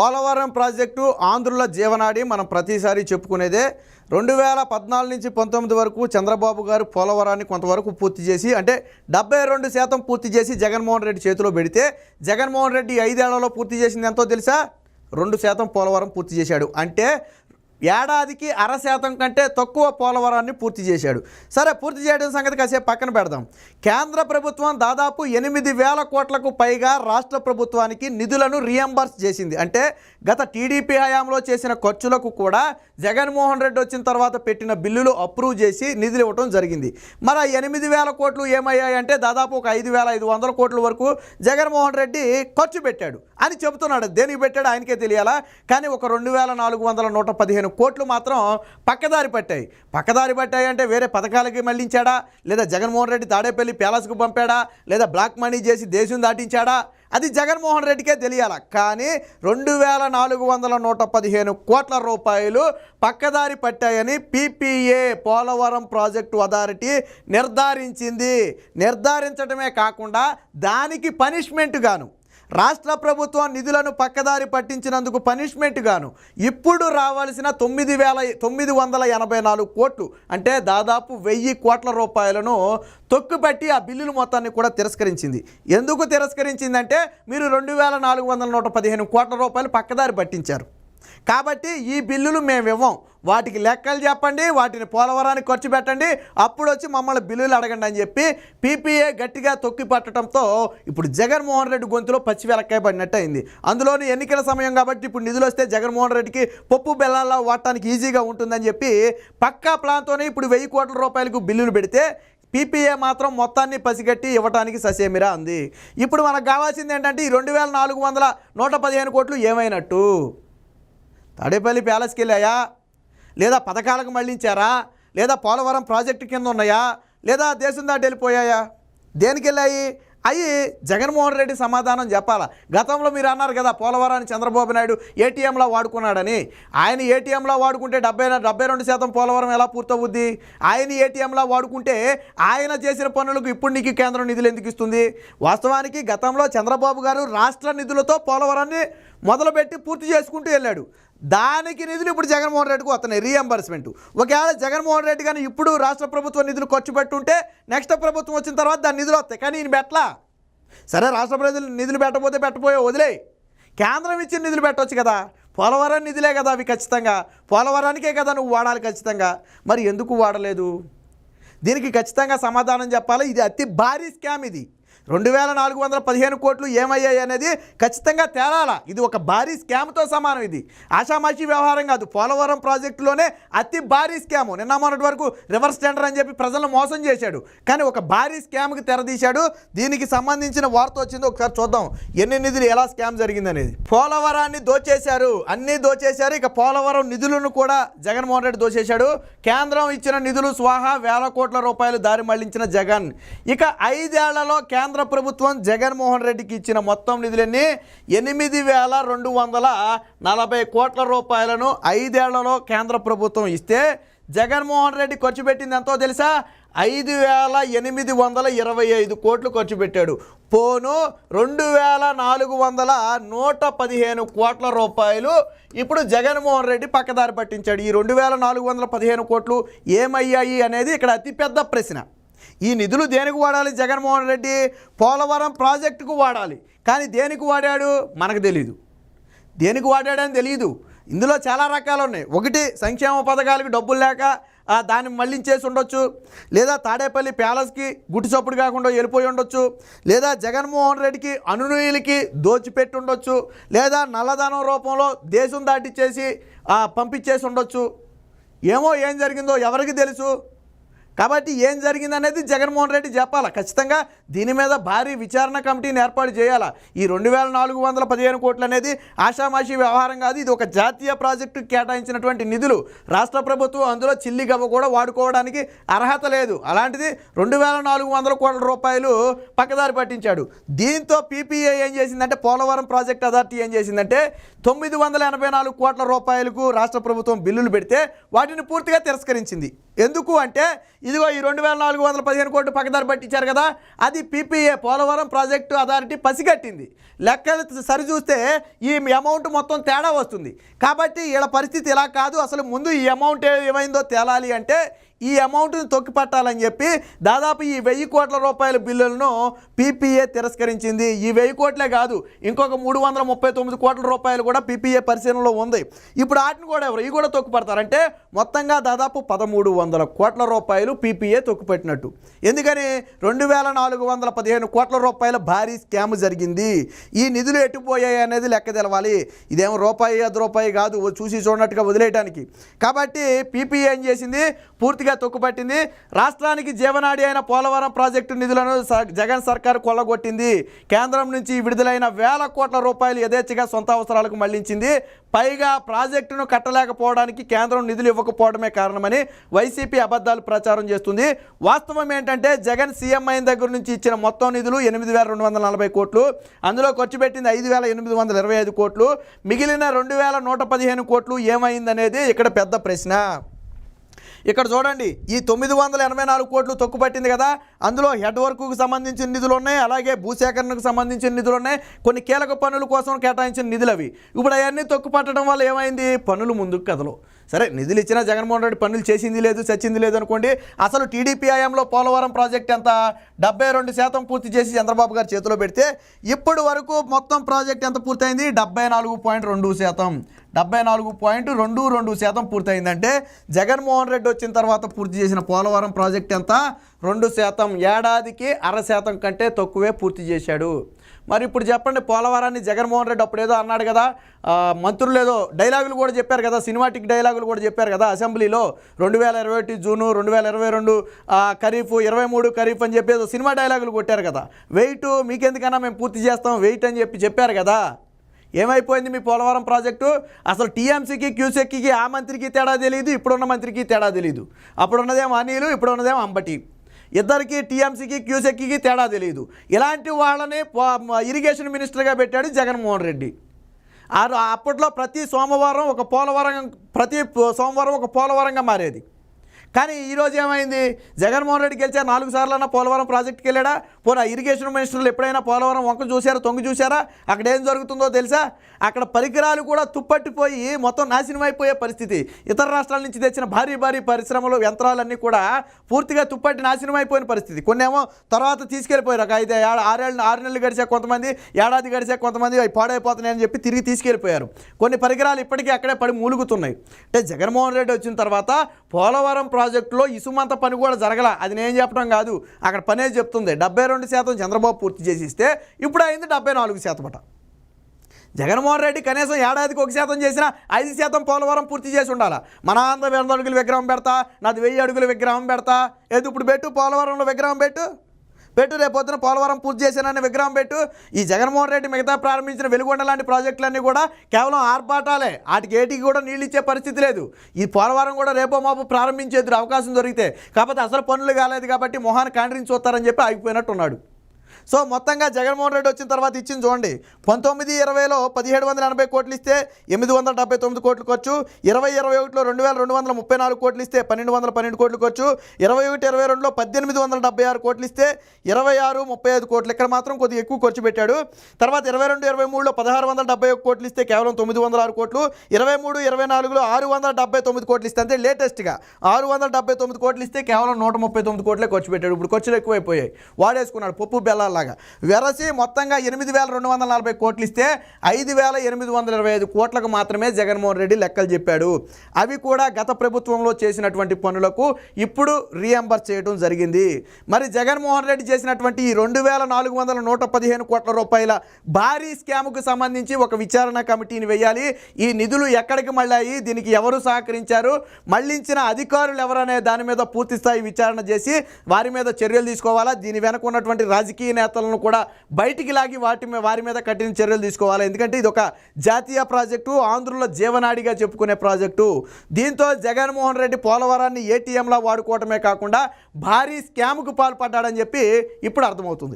Polavaram project ఆంధ్రుల జీవనాడి మనం ప్రతిసారి చెప్పుకునేదే. రెండు వేల పద్నాలుగు నుంచి పంతొమ్మిది వరకు చంద్రబాబు గారు పోలవరాన్ని కొంతవరకు పూర్తి చేసి అంటే డెబ్బై రెండు శాతం పూర్తి చేసి జగన్మోహన్ రెడ్డి చేతిలో పెడితే జగన్మోహన్ రెడ్డి ఐదేళ్ళలో పూర్తి చేసింది ఎంతో తెలుసా? రెండు శాతం పోలవరం పూర్తి చేశాడు. అంటే ఏడాదికి అర శాతం కంటే తక్కువ పోలవరాన్ని పూర్తి చేశాడు. సరే పూర్తి చేయడం సంగతి కాసేపు పక్కన పెడదాం. కేంద్ర ప్రభుత్వం దాదాపు ఎనిమిది వేల కోట్లకు పైగా రాష్ట్ర ప్రభుత్వానికి నిధులను రియంబర్స్ చేసింది. అంటే గత టీడీపీ హయాంలో చేసిన ఖర్చులకు కూడా జగన్మోహన్ రెడ్డి వచ్చిన తర్వాత పెట్టిన బిల్లులు అప్రూవ్ చేసి నిధులు ఇవ్వడం జరిగింది. మరి ఆ ఎనిమిది వేల కోట్లు ఏమయ్యాయంటే దాదాపు ఒక ఐదు వేల ఐదు వందల కోట్ల వరకు జగన్మోహన్ రెడ్డి ఖర్చు పెట్టాడు. అని చెబుతున్నాడు. దేనికి పెట్టాడు ఆయనకే తెలియాలా? కానీ ఒక రెండు వేల నాలుగు వందల నూట పదిహేను కోట్లు మాత్రం పక్కదారి పట్టాయి. పక్కదారి పట్టాయి అంటే వేరే పథకాలకి మళ్ళించాడా లేదా జగన్మోహన్ రెడ్డి తాడేపల్లి ప్యాలెస్కు పంపాడా? లేదా బ్లాక్ మనీ చేసి దేశం దాటించాడా? అది జగన్మోహన్ రెడ్డికే తెలియాల. కానీ రెండు వేల నాలుగు వందల నూట పదిహేను కోట్ల రూపాయలు పక్కదారి పట్టాయని పీపీఏ పోలవరం ప్రాజెక్టు అథారిటీ నిర్ధారించింది. నిర్ధారించడమే కాకుండా దానికి పనిష్మెంట్ గాను. రాష్ట్ర ప్రభుత్వం నిధులను పక్కదారి పట్టించినందుకు పనిష్మెంట్ గాను ఇప్పుడు రావాల్సిన తొమ్మిది వేల తొమ్మిది వందల ఎనభై నాలుగు కోట్లు అంటే దాదాపు వెయ్యి కోట్ల రూపాయలను తొక్కుపెట్టి ఆ బిల్లుల మొత్తాన్ని కూడా తిరస్కరించింది. ఎందుకు తిరస్కరించిందంటే మీరు రెండు వేల నాలుగు వందల నూట పదిహేను కోట్ల రూపాయలు పక్కదారి పట్టించారు. కాబట్టి ఈ బిల్లులు మేము ఇవ్వం. వాటికి లెక్కలు చెప్పండి వాటిని పోలవరానికి ఖర్చు పెట్టండి. అప్పుడు వచ్చి మమ్మల్ని బిల్లులు అడగండి అని చెప్పి పీపీఏ గట్టిగా తొక్కి పట్టడంతో ఇప్పుడు జగన్మోహన్ రెడ్డి గొంతులో పచ్చి వెలక్కాయ పడినట్టు అయింది. అందులోని ఎన్నికల సమయం కాబట్టి ఇప్పుడు నిధులు వస్తే జగన్మోహన్ రెడ్డికి పప్పు బెల్లాల్లో వాడటానికి ఈజీగా ఉంటుందని చెప్పి పక్కా ప్లాన్తోనే ఇప్పుడు వెయ్యి కోట్ల రూపాయలకు బిల్లులు పెడితే పీపీఏ మాత్రం మొత్తాన్ని పసిగట్టి ఇవ్వడానికి ససేమిరా అంది. ఇప్పుడు మనకు కావాల్సింది ఏంటంటే ఈ రెండు వేల నాలుగు వందల నూట పదిహేను కోట్లు ఏమైనట్టు. తాడేపల్లి ప్యాలెస్కి వెళ్ళాయా? లేదా పథకాలకు మళ్ళించారా లేదా పోలవరం ప్రాజెక్టు కింద ఉన్నాయా? లేదా దేశం దాటి వెళ్ళిపోయాయా? దేనికి వెళ్ళాయి? అవి జగన్మోహన్ రెడ్డి సమాధానం చెప్పాలా? గతంలో మీరు అన్నారు కదా పోలవరాన్ని చంద్రబాబు నాయుడు ఏటీఎంలో వాడుకున్నాడని. ఆయన ఏటీఎంలో వాడుకుంటే డెబ్బై డెబ్బై రెండు శాతం పోలవరం ఎలా పూర్తవుద్ది? ఆయన ఏటీఎంలో వాడుకుంటే ఆయన చేసిన పనులకు ఇప్పుడు నీకు కేంద్రం నిధులు ఎందుకు ఇస్తుంది? వాస్తవానికి గతంలో చంద్రబాబు గారు రాష్ట్ర నిధులతో పోలవరాన్ని మొదలుపెట్టి పూర్తి చేసుకుంటూ వెళ్ళాడు. దానికి నిధులు ఇప్పుడు జగన్మోహన్ రెడ్డికి వస్తున్నాయి రీఎంబర్స్మెంట్ ఒకవేళ జగన్మోహన్ రెడ్డి కానీ ఇప్పుడు రాష్ట్ర ప్రభుత్వం నిధులు ఖర్చు పెట్టుంటే నెక్స్ట్ ప్రభుత్వం వచ్చిన తర్వాత దాని నిధులు వస్తాయి. కానీ ఈయన పెట్టలా? సరే రాష్ట్ర ప్రజలు నిధులు పెట్టబోతే పెట్టబోయే వదిలే కేంద్రం ఇచ్చిన నిధులు పెట్టవచ్చు కదా. పోలవరం నిధులే కదా అవి ఖచ్చితంగా. పోలవరానికే కదా నువ్వు వాడాలి ఖచ్చితంగా. మరి ఎందుకు వాడలేదు? దీనికి ఖచ్చితంగా సమాధానం చెప్పాలి? ఇది అతి భారీ స్కామ్ ఇది. రెండు వేల నాలుగు వందల పదిహేను కోట్లు ఏమయ్యాయి అనేది ఖచ్చితంగా తేలాల. ఇది ఒక భారీ స్కామ్తో సమానం ఇది. ఆషామాషి వ్యవహారం కాదు పోలవరం ప్రాజెక్టులోనే అతి భారీ స్కామ్. నిన్న మొన్నటి వరకు రివర్స్ టెండర్ అని చెప్పి ప్రజలను మోసం చేశాడు. కానీ ఒక భారీ స్కామ్కి తెరదీశాడు. దీనికి సంబంధించిన వార్త వచ్చింది ఒకసారి చూద్దాం. ఎన్ని నిధులు ఎలా స్కామ్ జరిగిందనేది. పోలవరాన్ని దోచేశారు. అన్నీ దోచేశారు. ఇక పోలవరం నిధులను కూడా జగన్మోహన్ రెడ్డి దోచేశాడు. కేంద్రం ఇచ్చిన నిధులు స్వాహా వేల కోట్ల రూపాయలు దారి మళ్ళించిన జగన్. ఇక ఐదేళ్ళలో కేంద్ర ప్రభుత్వం జగన్మోహన్ రెడ్డికి ఇచ్చిన మొత్తం నిధులన్నీ ఎనిమిది వేల రెండు వందల నలభై కోట్ల రూపాయలను ఐదేళ్ళలో కేంద్ర ప్రభుత్వం ఇస్తే జగన్మోహన్ రెడ్డి ఖర్చు పెట్టింది ఎంతో తెలుసా? ఐదు వేల ఎనిమిది వందల ఇరవై ఐదు కోట్లు ఖర్చు పెట్టాడు. పోను రెండు వేల నాలుగు వందల నూట పదిహేను కోట్ల రూపాయలు ఇప్పుడు జగన్మోహన్ రెడ్డి పక్కదారి పట్టించాడు. ఈ రెండు వేల నాలుగు వందల పదిహేను కోట్లు ఏమయ్యాయి అనేది ఇక్కడ అతిపెద్ద ప్రశ్న. ఈ నిధులు దేనికి వాడాలి? జగన్మోహన్ రెడ్డి పోలవరం ప్రాజెక్టుకు వాడాలి. కానీ దేనికి వాడాడు? మనకు తెలీదు. దేనికి వాడాడని తెలియదు ఇందులో చాలా రకాలు ఉన్నాయి. ఒకటి సంక్షేమ పథకాలకు డబ్బులు లేక ఆ, దాన్ని మళ్ళించేసి ఉండొచ్చు. లేదా తాడేపల్లి ప్యాలెస్కి గుట్టి కాకుండా వెళ్ళిపోయి ఉండొచ్చు. లేదా జగన్మోహన్ రెడ్డికి అనునయులకి దోచిపెట్టి ఉండొచ్చు. లేదా నల్లధనం రూపంలో దేశం దాటిచ్చేసి చేసి పంపించేసి ఉండొచ్చు. ఏమో ఏం జరిగిందో ఎవరికి తెలుసు? కాబట్టి ఏం జరిగిందనేది జగన్మోహన్ రెడ్డి చెప్పాలా. ఖచ్చితంగా దీని మీద భారీ విచారణ కమిటీని ఏర్పాటు చేయాలా. ఈ రెండు వేల నాలుగు వందల పదిహేను కోట్లు అనేది ఆషామాషి వ్యవహారం కాదు. ఇది ఒక జాతీయ ప్రాజెక్టు కేటాయించినటువంటి నిధులు. రాష్ట్ర ప్రభుత్వం అందులో చిల్లి గవ్వ కూడా వాడుకోవడానికి అర్హత లేదు. అలాంటిది రెండు వేల నాలుగు వందల కోట్ల రూపాయలు పక్కదారి పట్టించాడు. దీంతో పీపీఏ ఏం చేసిందంటే పోలవరం ప్రాజెక్ట్ అథారిటీ ఏం చేసిందంటే తొమ్మిది వందల ఎనభై నాలుగు కోట్ల రూపాయలకు రాష్ట్ర ప్రభుత్వం బిల్లులు పెడితే వాటిని పూర్తిగా తిరస్కరించింది. ఎందుకు అంటే ఇదిగో ఈ రెండు వేల నాలుగు వందల పదిహేను కోట్లు పక్కదారి పట్టించారు కదా అది పీపీఏ పోలవరం ప్రాజెక్టు అథారిటీ పసిగట్టింది. లెక్కలు సరిచూస్తే ఈ అమౌంట్ మొత్తం తేడా వస్తుంది. కాబట్టి వీళ్ళ పరిస్థితి ఇలా కాదు. అసలు ముందు ఈ అమౌంట్ ఏమైందో తేలాలి అంటే ఈ అమౌంట్ని తొక్కిపట్టాలని చెప్పి దాదాపు ఈ వెయ్యి కోట్ల రూపాయల బిల్లులను పీపీఏ తిరస్కరించింది. ఈ వెయ్యి కోట్లే కాదు ఇంకొక మూడు వందల ముప్పై తొమ్మిది కోట్ల రూపాయలు కూడా పీపీఏ పరిశీలనలో ఉంది. ఇప్పుడు వాటిని కూడా ఎవరు ఇవి కూడా తొక్కుపడతారంటే మొత్తంగా దాదాపు పదమూడు వందల కోట్ల రూపాయలు పీపీఏ తొక్కుపెట్టినట్టు. ఎందుకని? రెండు వేల నాలుగు వందల పదిహేను కోట్ల రూపాయల భారీ స్కామ్ జరిగింది. ఈ నిధులు ఎట్టుపోయాయి అనేది లెక్క తెలవాలి. ఇదేమో రూపాయి అది రూపాయి కాదు చూసి చూడనట్టుగా వదిలేయడానికి కాబట్టి పీపీఏ ఏం చేసింది? పూర్తిగా తొక్కుపట్టింది రాష్ట్రానికి జీవనాడి అయిన పోలవరం ప్రాజెక్టు నిధులను జగన్ సర్కార్ కొల్లగొట్టింది. కేంద్రం నుంచి విడుదలైన వేల కోట్ల రూపాయలు యథేచ్ఛగా సొంత అవసరాలకు మళ్ళించింది. పైగా ప్రాజెక్టును కట్టలేకపోవడానికి కేంద్రం నిధులు ఇవ్వకపోవడమే కారణమని వైసీపీ అబద్ధాలు ప్రచారం చేస్తుంది. వాస్తవం ఏంటంటే జగన్ సీఎం అయిన దగ్గర నుంచి ఇచ్చిన మొత్తం నిధులు ఎనిమిది వేల రెండు వందల నలభై కోట్లు. అందులో ఖర్చు పెట్టింది ఐదు వేల ఎనిమిది వందల ఇరవై ఐదు కోట్లు. మిగిలిన రెండు వేల నూట పదిహేను కోట్లు ఏమైందనేది ఇక్కడ పెద్ద ప్రశ్న. ఇక్కడ చూడండి ఈ తొమ్మిది వందల ఎనభై నాలుగు కోట్లు తొక్కుపట్టింది కదా. అందులో హెడ్ వర్క్కు సంబంధించిన నిధులు ఉన్నాయి అలాగే భూసేకరణకు సంబంధించిన నిధులు ఉన్నాయి. కొన్ని కీలక పనుల కోసం కేటాయించిన నిధులు అవి ఇప్పుడు అవన్నీ తొక్కుపట్టడం వల్ల ఏమైంది? పనులు ముందుకు కదలు సరే నిధులు ఇచ్చినా జగన్మోహన్ రెడ్డి పనులు చేసింది లేదు చచ్చింది లేదు అనుకోండి అసలు టీడీపీ హయాంలో పోలవరం ప్రాజెక్ట్ ఎంత? డెబ్బై రెండు శాతం పూర్తి చేసి చంద్రబాబు గారు చేతిలో పెడితే ఇప్పటి వరకు మొత్తం ప్రాజెక్ట్ ఎంత పూర్తయింది? డెబ్బై నాలుగు పాయింట్ రెండు శాతం. డెబ్బై నాలుగు పాయింట్ రెండు రెండు శాతం పూర్తయిందంటే జగన్మోహన్ రెడ్డి వచ్చిన తర్వాత పూర్తి చేసిన పోలవరం ప్రాజెక్ట్ ఎంత? రెండు శాతం. ఏడాదికి అర శాతం కంటే తక్కువే పూర్తి చేశాడు. మరి ఇప్పుడు చెప్పండి పోలవరాన్ని జగన్మోహన్ రెడ్డి అప్పుడు ఏదో అన్నాడు కదా మంత్రులు ఏదో డైలాగులు కూడా చెప్పారు కదా సినిమాటిక్ డైలాగులు కూడా చెప్పారు కదా అసెంబ్లీలో రెండు వేల ఇరవై ఒకటి జూను రెండు వేల ఇరవై రెండు ఖరీఫ్ ఇరవై మూడు ఖరీఫ్ అని చెప్పి ఏదో సినిమా డైలాగులు కొట్టారు కదా. వెయిట్ మీకెందుకన్నా మేము పూర్తి చేస్తాం వెయిట్ అని చెప్పి చెప్పారు కదా. ఏమైపోయింది మీ పోలవరం ప్రాజెక్టు? అసలు టీఎంసీకి క్యూసెక్కి ఆ మంత్రికి తేడా తెలియదు ఇప్పుడున్న మంత్రికి తేడా తెలియదు అప్పుడున్నదేమో అనిలు ఇప్పుడున్నదేమో అంబటి. ఇద్దరికి టీఎంసీకి క్యూసెక్కి తేడా తెలియదు ఇలాంటి వాళ్ళని ఇరిగేషన్ మినిస్టర్గా పెట్టాడు జగన్మోహన్ రెడ్డి. ఆ అప్పట్లో ప్రతి సోమవారం ఒక పోలవరం ప్రతి సోమవారం ఒక పోలవరంగా మారేది. కానీ ఈరోజు ఏమైంది? జగన్మోహన్ రెడ్డి గెలిచా నాలుగు సార్లు అన్న పోలవరం ప్రాజెక్టుకి వెళ్ళాడా? పోనా ఇరిగేషన్ మినిస్టర్లు ఎప్పుడైనా పోలవరం వంక చూశారా తొంగి చూశారా? అక్కడ ఏం జరుగుతుందో తెలుసా? అక్కడ పరికరాలు కూడా తుప్పట్టిపోయి మొత్తం నాశనం అయిపోయే పరిస్థితి. ఇతర రాష్ట్రాల నుంచి తెచ్చిన భారీ భారీ పరిశ్రమలు యంత్రాలన్నీ కూడా పూర్తిగా తుప్పట్టి నాశనం అయిపోయిన పరిస్థితి. కొన్ని ఏమో తర్వాత తీసుకెళ్ళిపోయారు. ఒక ఐదు ఆరేళ్ళు ఆరు నెలలు గడిచా కొంతమంది ఏడాది గడిచా కొంతమంది అవి పాడైపోతున్నాయని చెప్పి తిరిగి తీసుకెళ్ళిపోయారు. కొన్ని పరికరాలు ఇప్పటికీ అక్కడే పడి మూలుగుతున్నాయి. అంటే జగన్మోహన్ రెడ్డి వచ్చిన తర్వాత పోలవరం ప్రాజెక్టులో ఇసుమంత పని కూడా జరగల. అది నేను చెప్పడం కాదు. అక్కడ పనే చెప్తుంది. డెబ్బై రెండు శాతం చంద్రబాబు పూర్తి చేసి ఇస్తే ఇప్పుడు అయింది డెబ్బై నాలుగు శాతం అట. జగన్మోహన్ రెడ్డి కనీసం ఏడాదికి ఒక శాతం చేసినా ఐదు శాతం పోలవరం పూర్తి చేసి ఉండాలి? మన ఆంధ్ర వంద అడుగులు విగ్రహం పెడతా నాది వెయ్యి అడుగుల విగ్రహం పెడతా. ఏది ఇప్పుడు పెట్టు? పోలవరంలో విగ్రహం పెట్టు. పెట్టు రేపు పోలవరం పూర్తి చేశానని విగ్రహం పెట్టు. ఈ జగన్మోహన్ రెడ్డి మిగతా ప్రారంభించిన వెలుగొండ లాంటి ప్రాజెక్టులన్నీ కూడా కేవలం ఆర్పాటాలే వాటికి ఏటికి కూడా నీళ్ళు ఇచ్చే పరిస్థితి లేదు. ఈ పోలవరం కూడా రేపో మాపు ప్రారంభించేందుకు అవకాశం దొరికితే కాకపోతే అసలు పనులు కాలేదు కాబట్టి మొహాన్ని కాండ్రించి చూస్తారని చెప్పి ఆగిపోయినట్టున్నాడు. సో మొత్తంగా జగన్మోహన్ రెడ్డి వచ్చిన తర్వాత ఇచ్చింది చూడండి పంతొమ్మిది ఇరవైలో పదిహేడు వందల ఎనభై కోట్లు ఇస్తే ఎనిమిది వందల డెబ్బై తొమ్మిది కోట్లు ఖర్చు ఇరవై ఇరవై ఒకటిలో రెండు వేల రెండు వందల ముప్పై నాలుగు కోట్లు ఇస్తే పన్నెండు వందల పన్నెండు కోట్లు ఖర్చు ఇరవై ఒకటి ఇరవై రెండులో పద్దెనిమిది వందల డెబ్బై ఆరు కోట్లు ఇస్తే ఇరవై ఆరు ముప్పై ఐదు కోట్లు. ఇక్కడ మాత్రం కొద్దిగా ఎక్కువ ఖర్చు పెట్టాడు. తర్వాత ఇరవై రెండు ఇరవై మూడులో పదహారు వందల డెబ్బై ఒక కోట్లు ఇస్తే కేవలం తొమ్మిది వందల ఆరు కోట్లు. ఇరవై మూడు ఇరవై నాలుగులో ఆరు వందల డెబ్బై తొమ్మిది కోట్లు ఇస్తే అంటే లేటెస్ట్గా ఆరు వందల డెబ్బై తొమ్మిది కోట్లు ఇస్తే కేవలం నూట ముప్పై తొమ్మిది కోట్లే ఖర్చు పెట్టాడు. ఇప్పుడు ఖర్చులు ఎక్కువైపోయాయి. వాడేసుకున్నాడు పప్పు బెల్లాల బెల్లాలాగా వెరసి మొత్తంగా ఎనిమిది వేల రెండు వందల నలభై కోట్లు ఇస్తే ఐదు వేల ఎనిమిది వందల ఇరవై ఐదు కోట్లకు మాత్రమే జగన్మోహన్ రెడ్డి లెక్కలు చెప్పాడు. అవి కూడా గత ప్రభుత్వంలో చేసినటువంటి పనులకు ఇప్పుడు రీఎంబర్స్ చేయడం జరిగింది. మరి జగన్మోహన్ రెడ్డి చేసినటువంటి ఈ రెండు వేల నాలుగు వందల నూట పదిహేను కోట్ల రూపాయల భారీ స్కామ్కు సంబంధించి ఒక విచారణ కమిటీని వేయాలి. ఈ నిధులు ఎక్కడికి మళ్ళాయి? దీనికి ఎవరు సహకరించారు? మళ్ళించిన అధికారులు ఎవరనే దాని మీద పూర్తి స్థాయి విచారణ చేసి వారి మీద చర్యలు తీసుకోవాలా? దీని వెనక ఉన్నటువంటి రాజకీయ నేతలను కూడా బయటికి లాగి వాటి వారి మీద కఠిన చర్యలు తీసుకోవాలి. ఎందుకంటే ఇది ఒక జాతీయ ప్రాజెక్టు ఆంధ్రుల జీవనాడిగా చెప్పుకునే ప్రాజెక్టు. దీంతో జగన్మోహన్ రెడ్డి పోలవరాన్ని ఏటీఎంలా వాడుకోవటమే కాకుండా భారీ స్కామ్కు పాల్పడ్డాడని చెప్పి ఇప్పుడు అర్థమవుతుంది.